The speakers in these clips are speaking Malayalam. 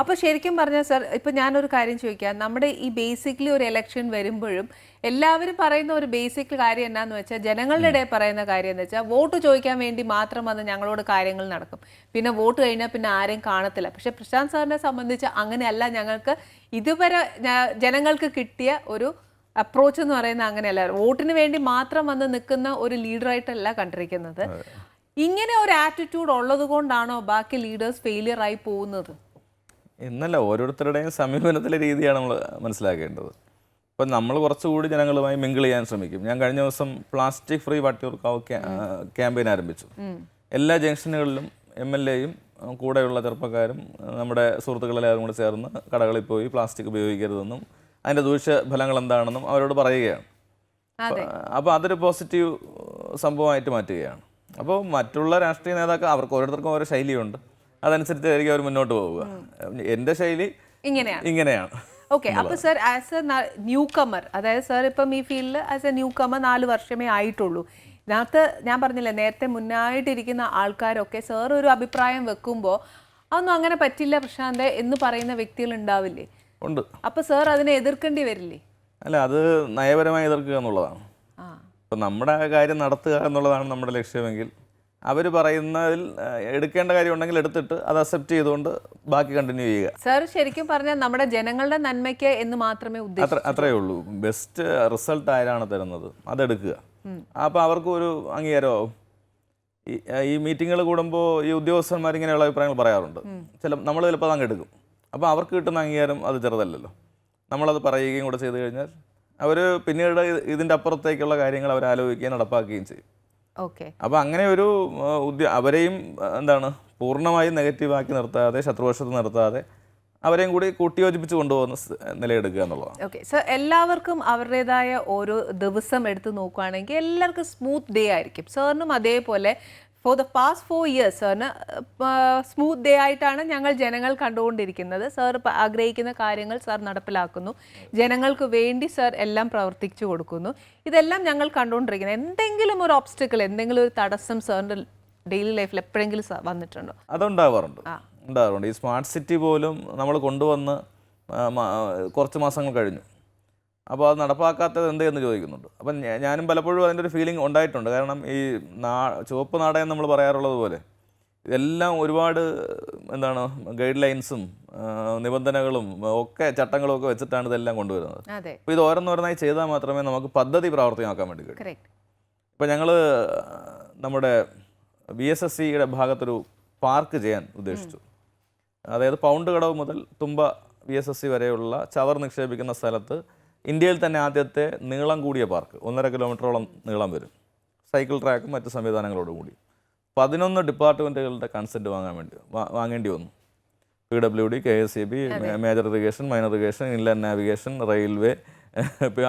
അപ്പൊ ശരിക്കും പറഞ്ഞാൽ സർ ഇപ്പൊ ഞാനൊരു കാര്യം ചോദിക്കാം. നമ്മുടെ ഈ ബേസിക്കലി ഒരു ഇലക്ഷൻ വരുമ്പോഴും എല്ലാവരും പറയുന്ന ഒരു ബേസിക് കാര്യം എന്നാന്ന് വെച്ചാൽ ജനങ്ങളുടെ ഇടയിൽ പറയുന്ന കാര്യം എന്ന് വെച്ചാൽ വോട്ട് ചോദിക്കാൻ വേണ്ടി മാത്രം അത് ഞങ്ങളോട് കാര്യങ്ങൾ നടക്കും. പിന്നെ വോട്ട് കഴിഞ്ഞാൽ പിന്നെ ആരെയും കാണത്തില്ല. പക്ഷെ പ്രശാന്ത് സാറിനെ സംബന്ധിച്ച് അങ്ങനെയല്ല ഞങ്ങൾക്ക് ഇതുവരെ ജനങ്ങൾക്ക് കിട്ടിയ ഒരു അപ്രോച്ച് എന്ന് പറയുന്നത് അങ്ങനെയല്ല. വോട്ടിന് വേണ്ടി മാത്രം വന്ന് നിൽക്കുന്ന ഒരു ലീഡറായിട്ടല്ല കണ്ടിരിക്കുന്നത്. ഇങ്ങനെ ഒരു ആറ്റിറ്റ്യൂഡ് ഉള്ളത് കൊണ്ടാണോ ബാക്കി ലീഡേഴ്സ് ഫെയിലിയർ ആയി പോകുന്നത്? എന്നല്ല ഓരോരുത്തരുടെയും സമീപനത്തിലെ രീതിയാണ് നമ്മൾ മനസ്സിലാക്കേണ്ടത്. ഇപ്പം നമ്മൾ കുറച്ചുകൂടി ജനങ്ങളുമായി മിങ്കിൾ ചെയ്യാൻ ശ്രമിക്കും. ഞാൻ കഴിഞ്ഞ ദിവസം പ്ലാസ്റ്റിക് ഫ്രീ വട്ടിയൂർക്കാവ് ക്യാമ്പയിൻ ആരംഭിച്ചു. എല്ലാ ജംഗ്ഷനുകളിലും എം എൽ എയും കൂടെയുള്ള ചെറുപ്പക്കാരും നമ്മുടെ സുഹൃത്തുക്കളെല്ലാവരും കൂടെ ചേർന്ന് കടകളിൽ പോയി പ്ലാസ്റ്റിക് ഉപയോഗിക്കരുതെന്നും അതിന്റെ ദൂഷ്യഫലങ്ങൾ എന്താണെന്നും അവരോട് പറയുകയാണ്. അപ്പോൾ അതൊരു പോസിറ്റീവ് സംഭവമായിട്ട് മാറ്റുകയാണ്. അപ്പോൾ മറ്റുള്ള രാഷ്ട്രീയ നേതാക്കൾ അവർക്ക് ഓരോരുത്തർക്കും ഓരോ ശൈലിയുണ്ട്. അതനുസരിച്ചായിരിക്കും അവർ മുന്നോട്ട് പോവുക. എന്റെ ശൈലി ഇങ്ങനെയാണ് ഇങ്ങനെയാണ്. ഓക്കെ അപ്പൊ sir as a newcomer അതായത് സർ ഇപ്പം ഈ ഫീൽഡിൽ ആസ് എ ന്യൂ കമർ നാല് വർഷമേ ആയിട്ടുള്ളൂ. ഇതിനകത്ത് ഞാൻ പറഞ്ഞില്ലേ നേരത്തെ മുന്നായിട്ടിരിക്കുന്ന ആൾക്കാരൊക്കെ സാർ ഒരു അഭിപ്രായം വെക്കുമ്പോൾ അതൊന്നും അങ്ങനെ പറ്റില്ല പ്രശാന്ത് എന്ന് പറയുന്ന വ്യക്തികൾ ഉണ്ടാവില്ലേ? ഉണ്ട്. അപ്പൊ സാർ അതിനെ എതിർക്കേണ്ടി വരില്ലേ? അല്ല അത് നയപരമായി എതിർക്കുക എന്നുള്ളതാണ്. ആ. ഇപ്പം നമ്മുടെ കാര്യം നടത്തുക എന്നുള്ളതാണ് നമ്മുടെ ലക്ഷ്യമെങ്കിൽ അവർ പറയുന്നതിൽ എടുക്കേണ്ട കാര്യം ഉണ്ടെങ്കിൽ എടുത്തിട്ട് അത് അക്സെപ്റ്റ് ചെയ്തുകൊണ്ട് ബാക്കി കണ്ടിന്യൂ ചെയ്യുക. സർ ശരിക്കും പറഞ്ഞാൽ നമ്മുടെ ജനങ്ങളുടെ നന്മയ്ക്ക് എന്ന് മാത്രമേ അത്ര അത്രയേ ഉള്ളൂ. ബെസ്റ്റ് റിസൾട്ട് ആരാണ് തരുന്നത്? അതെടുക്കുക അപ്പോൾ അവർക്ക് ഒരു അംഗീകാരമാവും ഈ മീറ്റിങ്ങുകൾ കൂടുമ്പോൾ ഈ ഉദ്യോഗസ്ഥന്മാർ ഇങ്ങനെയുള്ള അഭിപ്രായങ്ങൾ പറയാറുണ്ട്. ചില നമ്മൾ ചിലപ്പോൾ അത് അങ്ങ് എടുക്കും. അപ്പോൾ അവർക്ക് കിട്ടുന്ന അംഗീകാരം അത് ചെറുതല്ലല്ലോ. നമ്മളത് പറയുകയും കൂടെ ചെയ്തു കഴിഞ്ഞാൽ അവർ പിന്നീട് ഇതിന്റെ അപ്പുറത്തേക്കുള്ള കാര്യങ്ങൾ അവർ ആലോചിക്കുകയും നടപ്പാക്കുകയും ചെയ്യും. ഓക്കെ. അപ്പോൾ അങ്ങനെ ഒരു ഉദ്യ അവരെയും എന്താണ് പൂർണമായും നെഗറ്റീവാക്കി നിർത്താതെ ശത്രുവശത്ത് നിർത്താതെ അവരെയും കൂടി കൂട്ടിയോജിപ്പിച്ച് കൊണ്ടുപോകുന്ന നിലയെടുക്കുക എന്നുള്ളതാണ്. ഓക്കെ. സർ എല്ലാവർക്കും അവരുടേതായ ഓരോ ദിവസം എടുത്ത് നോക്കുകയാണെങ്കിൽ എല്ലാവർക്കും സ്മൂത്ത് ഡേ ആയിരിക്കും. സാറിനും അതേപോലെ for the past four years സാറിന് സ്മൂത്ത് ഡേ ആയിട്ടാണ് ഞങ്ങൾ ജനങ്ങൾ കണ്ടുകൊണ്ടിരിക്കുന്നത്. സാർ ആഗ്രഹിക്കുന്ന കാര്യങ്ങൾ സാർ നടപ്പിലാക്കുന്നു. ജനങ്ങൾക്ക് വേണ്ടി സാർ എല്ലാം പ്രവർത്തിച്ചു കൊടുക്കുന്നു. ഇതെല്ലാം ഞങ്ങൾ കണ്ടുകൊണ്ടിരിക്കുന്നത് എന്തെങ്കിലും ഒരു ഓബ്സ്റ്റക്കിൾ എന്തെങ്കിലും ഒരു തടസ്സം സാറിന്റെ ഡെയിലി ലൈഫിൽ എപ്പോഴെങ്കിലും വന്നിട്ടുണ്ടോ? അതുണ്ടാവാറുണ്ട്. ഉണ്ടാവാറുണ്ട്. ഈ സ്മാർട്ട് സിറ്റി പോലും നമ്മൾ കൊണ്ടുവന്ന് കുറച്ച് മാസങ്ങൾ കഴിഞ്ഞു. അപ്പോൾ അത് നടപ്പാക്കാത്തത് എന്ത് എന്ന് ചോദിക്കുന്നുണ്ട്. അപ്പം ഞാനും പലപ്പോഴും അതിന്റെ ഒരു ഫീലിംഗ് ഉണ്ടായിട്ടുണ്ട്. കാരണം ഈ നാ ചുവപ്പ് നാടകം നമ്മൾ പറയാറുള്ളത് പോലെ ഇതെല്ലാം ഒരുപാട് എന്താണ് ഗൈഡ് ലൈൻസും നിബന്ധനകളും ഒക്കെ ചട്ടങ്ങളും ഒക്കെ വെച്ചിട്ടാണ് ഇതെല്ലാം കൊണ്ടുവരുന്നത്. അപ്പോൾ ഇത് ഓരോന്നോരോന്നായി ചെയ്താൽ മാത്രമേ നമുക്ക് പദ്ധതി പ്രാവർത്തികമാക്കാൻ വേണ്ടി കഴിയൂ. ഇപ്പം ഞങ്ങൾ നമ്മുടെ ബി എസ് എസ് സിയുടെ ഭാഗത്തൊരു പാർക്ക് ചെയ്യാൻ ഉദ്ദേശിച്ചു. അതായത് പൗണ്ട് കടവ് മുതൽ Thumba B S S C വരെയുള്ള ചവർ നിക്ഷേപിക്കുന്ന സ്ഥലത്ത് ഇന്ത്യയിൽ തന്നെ ആദ്യത്തെ നീളം കൂടിയ പാർക്ക് ഒന്നര കിലോമീറ്ററോളം നീളം വരും. സൈക്കിൾ ട്രാക്കും മറ്റ് സംവിധാനങ്ങളോടും കൂടി. പതിനൊന്ന് ഡിപ്പാർട്ട്മെന്റുകളുടെ കൺസെന്റ് വാങ്ങാൻ വേണ്ടി വാങ്ങേണ്ടി വന്നു. P W D K S C B major irrigation minor irrigation inland navigation railway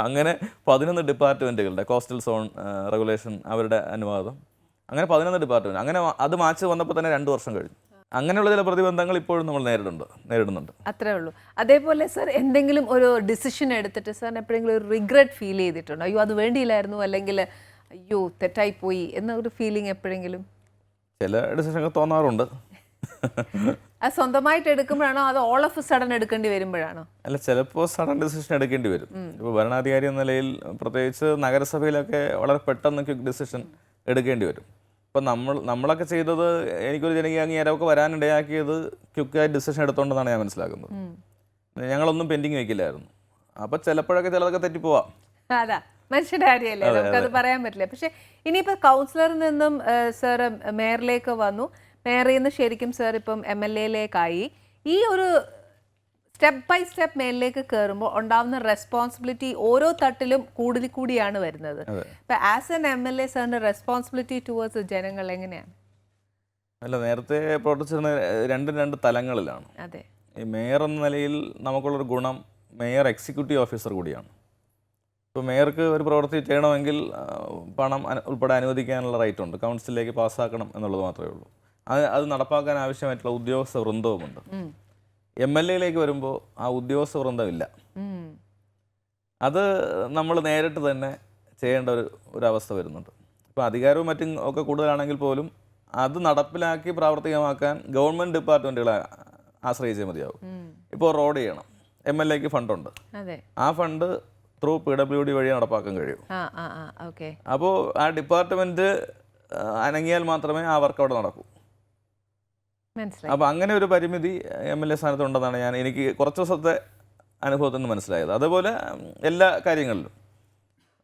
അങ്ങനെ പതിനൊന്ന് ഡിപ്പാർട്ട്മെന്റുകളുടെ കോസ്റ്റൽ സോൺ റെഗുലേഷൻ അവരുടെ അനുവാദം. അങ്ങനെ പതിനൊന്ന് ഡിപ്പാർട്ട്മെന്റ് അങ്ങനെ അത് മാച്ച് വന്നപ്പോൾ തന്നെ രണ്ട് വർഷം കഴിഞ്ഞു. അങ്ങനെയുള്ള ചില പ്രതിബന്ധങ്ങൾ ഇപ്പോഴും നമ്മൾ നേരിടുന്നുണ്ട് നേരിടുന്നുണ്ട്. അത്രേ ഉള്ളൂ. അതേപോലെ സർ എന്തെങ്കിലും ഒരു ഡിസിഷൻ എടുത്തിട്ട് സാറിന് എപ്പോഴെങ്കിലും ഒരു റിഗ്രറ്റ് ഫീൽ ചെയ്തിട്ടുണ്ടോ? അയ്യോ അത് വേണ്ടിയില്ലായിരുന്നു അല്ലെങ്കിൽ അയ്യോ തെറ്റായി പോയി എന്നൊരു ഫീലിംഗ് എപ്പോഴെങ്കിലും? ചില ഡിസിഷനൊക്കെ തോന്നാറുണ്ട്. അത് സ്വന്തമായിട്ട് എടുക്കുമ്പോഴാണോ? അത് ഓൾ ഓഫ് സഡൻ എടുക്കേണ്ടി വരുമ്പോഴാണോ? അല്ല ചിലപ്പോൾ സഡൻ ഡിസിഷൻ എടുക്കേണ്ടി വരും. ഇപ്പോൾ ഭരണാധികാരി എന്ന നിലയിൽ പ്രത്യേകിച്ച് നഗരസഭയിലൊക്കെ വളരെ പെട്ടെന്ന് ക്വിക്ക് ഡിസിഷൻ എടുക്കേണ്ടി വരും. ഇപ്പം നമ്മൾ നമ്മളൊക്കെ ചെയ്തത് എനിക്കൊരു ജനകീയ അംഗീകാരമൊക്കെ വരാനിടയാക്കിയത് ക്യുക്കായി ഡിസിഷൻ എടുത്തോണ്ടെന്നാണ് ഞാൻ മനസ്സിലാക്കുന്നത്. ഞങ്ങളൊന്നും പെൻഡിങ് വെക്കില്ലായിരുന്നു. അപ്പോൾ ചിലപ്പോഴൊക്കെ ചിലതൊക്കെ തെറ്റിപ്പോവാം. അതാ മനുഷ്യന്റെ കാര്യമല്ലേ? നമുക്കത് പറയാൻ പറ്റില്ല. പക്ഷെ ഇനിയിപ്പോൾ കൗൺസിലറിൽ നിന്നും സാർ മേയറിലേക്ക് വന്നു. മേയറിൽ നിന്ന് ശരിക്കും സാർ ഇപ്പം എം എൽ എയിലേക്കായി. ഈ ഒരു സ്റ്റെപ്പ് ബൈ സ്റ്റെപ്പ് മേലിലേക്ക് കയറുമ്പോൾ ഉണ്ടാവുന്ന റെസ്പോൺസിബിലിറ്റി ഓരോ തട്ടിലും കൂടുതൽ കൂടിയാണ് വരുന്നത്. ഇപ്പം as N M L A സാറിന്റെ റെസ്പോൺസിബിലിറ്റി ടുവേഴ്സ് ജനങ്ങൾ എങ്ങനെയാണ്? അല്ല നേരത്തെ പ്രവർത്തിച്ചിരുന്ന രണ്ടും രണ്ട് തലങ്ങളിലാണ്. അതെ. ഈ മേയർ എന്ന നിലയിൽ നമുക്കുള്ളൊരു ഗുണം മേയർ എക്സിക്യൂട്ടീവ് ഓഫീസർ കൂടിയാണ്. ഇപ്പോൾ മേയർക്ക് ഒരു പ്രവൃത്തി ചെയ്യണമെങ്കിൽ പണം ഉൾപ്പെടെ അനുവദിക്കാനുള്ള റൈറ്റ് ഉണ്ട്. കൗൺസിലിലേക്ക് പാസ്സാക്കണം എന്നുള്ളത് മാത്രമേ ഉള്ളൂ. അത് അത് നടപ്പാക്കാൻ ആവശ്യമായിട്ടുള്ള ഉദ്യോഗസ്ഥ വൃന്ദവുമുണ്ട്. എം എൽ എയിലേക്ക് വരുമ്പോൾ ആ ഉദ്യോഗസ്ഥ വൃന്ദമില്ല അത് നമ്മൾ നേരിട്ട് തന്നെ ചെയ്യേണ്ട ഒരു അവസ്ഥ വരുന്നുണ്ട്. ഇപ്പോൾ അധികാരവും മറ്റും ഒക്കെ കൂടുതലാണെങ്കിൽ പോലും അത് നടപ്പിലാക്കി പ്രാവർത്തികമാക്കാൻ ഗവൺമെന്റ് ഡിപ്പാർട്ട്മെന്റുകളെ ആശ്രയിച്ചേ മതിയാവും. ഇപ്പോൾ റോഡ് ചെയ്യണം. എം എൽ എക്ക് ഫണ്ടുണ്ട്. ആ fund through P W D വഴി നടപ്പാക്കാൻ കഴിയും. അപ്പോൾ ആ ഡിപ്പാർട്ട്മെന്റ് അനങ്ങിയാൽ മാത്രമേ ആ വർക്ക് അവിടെ നടക്കൂ. അപ്പോൾ അങ്ങനെ ഒരു പരിമിതി എം എൽ എ സ്ഥാനത്ത് ഉണ്ടെന്നാണ് ഞാൻ എനിക്ക് കുറച്ച് ദിവസത്തെ അനുഭവത്തിൽ നിന്ന് മനസ്സിലായത്. അതുപോലെ എല്ലാ കാര്യങ്ങളിലും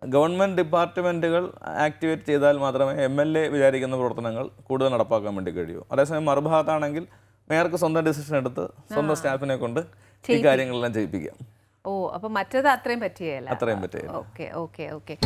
ഗവൺമെന്റ് ഡിപ്പാർട്ട്മെന്റുകൾ ആക്ടിവേറ്റ് ചെയ്താൽ മാത്രമേ എം എൽ എ വിചാരിക്കുന്ന പ്രവർത്തനങ്ങൾ കൂടുതൽ നടപ്പാക്കാൻ വേണ്ടി കഴിയൂ. അതേസമയം മറുഭാഗത്താണെങ്കിൽ മേയർക്ക് സ്വന്തം ഡിസിഷൻ എടുത്ത് സ്വന്തം സ്റ്റാഫിനെ കൊണ്ട് ഈ കാര്യങ്ങളെല്ലാം ചെയ്യിപ്പിക്കാം. ഓ അപ്പൊ മറ്റേത് അത്രയും പറ്റിയല്ല അത്രയും പറ്റുകയില്ല. Okay okay okay.